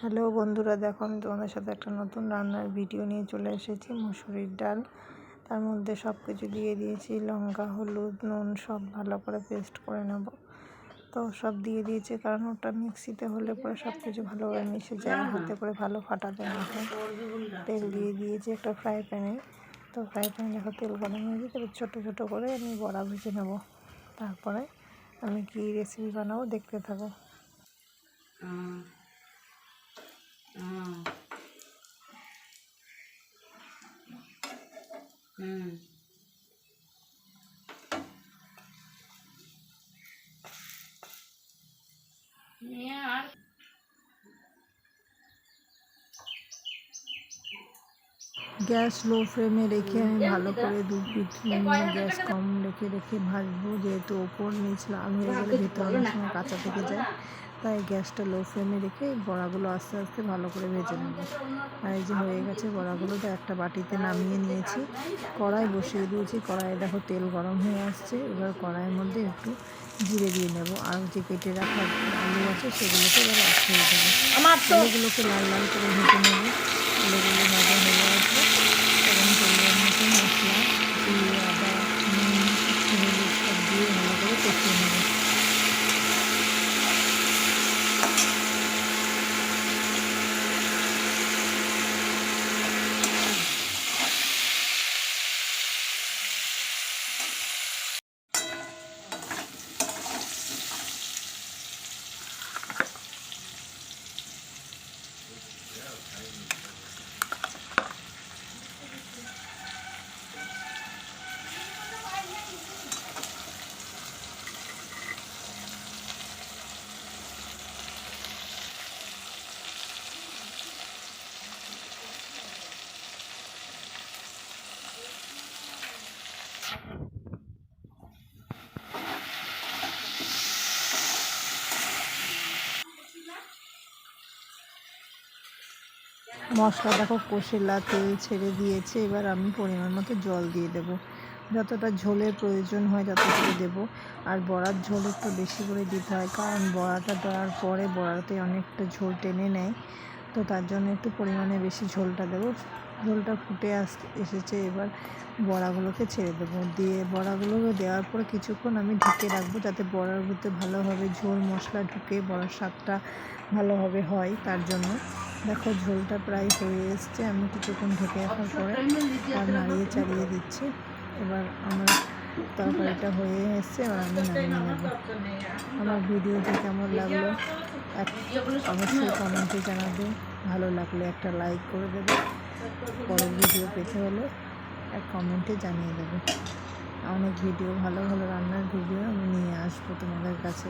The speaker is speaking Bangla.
হ্যালো বন্ধুরা দেখো আমি তোমাদের সাথে একটা নতুন রান্নার ভিডিও নিয়ে চলে এসেছি, মুসুরির ডাল। তার মধ্যে সব কিছু দিয়ে দিয়েছি, লঙ্কা, হলুদ, নুন, সব ভালো করে পেস্ট করে নেব। তো সব দিয়ে দিয়েছি, কারণ ওটা মিক্সিতে হলে পরে সব কিছু ভালোভাবে মিশে যায়, হাতে করে ভালো ফাটাতে না তেল দিয়ে দিয়েছি একটা ফ্রাই প্যানে তো ফ্রাই প্যানে দেখো তেল গরম হয়ে গেছে, এবার ছোটো ছোটো করে আমি বড়া ভেজে নেব। তারপরে আমি কী রেসিপি বানাবো দেখতে থাকো। হুম নিয়ে আর গ্যাস লো ফ্লেমে রেখে আমি ভালো করে দু পিঠ গ্যাস কম রেখে রেখে ভাজবো। যেহেতু ওপর নিচ লাল হয়ে গেলে ভেতর অনেক সময় কাঁচা থেকে যায় তাই গ্যাসটা লো ফ্লেমে রেখে বড়াগুলো আস্তে আস্তে ভালো করে ভেজে নেব। আর এই যে হয়ে গেছে বড়াগুলো তো একটা বাটিতে নামিয়ে নিয়েছি। কড়াই বসিয়ে দিয়েছি। কড়াইয়ে দেখো তেল গরম হয়ে আসছে। এবার কড়াইয়ের মধ্যে একটু জিরে দিয়ে নেব। আর যে কেটে রাখা আলু আছে সেগুলোকে এবার অ্যাড করে দেবো আলুগুলোকে লাল লাল করে ভেজে নেব। আলুগুলো ভাজা হয়ে আসবে এবং তেলের মতো মশলা দিয়ে আদা নুন হলুদ সব দিয়ে ভালো করে কষিয়ে নেব মশলা দেখো কষেলা তেল ছেড়ে দিয়েছে, এবার আমি পরিমাণ মতো জল দিয়ে দেবো। যতটা ঝোলের প্রয়োজন হয় ততটুকু দেবো। আর বড়ার ঝোল একটু বেশি করে দিতে হয়, কারণ বড়াটা দেওয়ার পরে বড়াতে অনেকটা ঝোল টেনে নেয়। তো তার জন্য একটু পরিমাণে বেশি ঝোলটা দেবো। ঝোলটা ফুটে আস, এসেছে, এবার বড়াগুলোকে ছেড়ে দেবো। দিয়ে বড়াগুলোকে দেওয়ার পর কিছুক্ষণ আমি ঢেকে রাখব, যাতে বড়ার মধ্যে ভালোভাবে ঝোল মশলা ঢুকে, বড়ার স্বাদটা ভালোভাবে হয় তার জন্য। দেখো ঝোলটা প্রায় হয়ে এসছে আমি কিছুক্ষণ ঢেকে রাখার পরে আর নাড়িয়ে চালিয়ে দিচ্ছি। এবার আমার তরকারিটা হয়ে এসছে এবার আমি নামিয়ে নেব। আমার ভিডিওটি কেমন লাগল? এক অবশ্যই কমেন্টে জানাবে। ভালো লাগলে একটা লাইক করে দেবে। পরের ভিডিও পেতে হলে এক কমেন্টে জানিয়ে দেবে। অনেক ভিডিও ভালো ভালো রান্নার ভিডিও আমি নিয়ে আসব তোমাদের কাছে।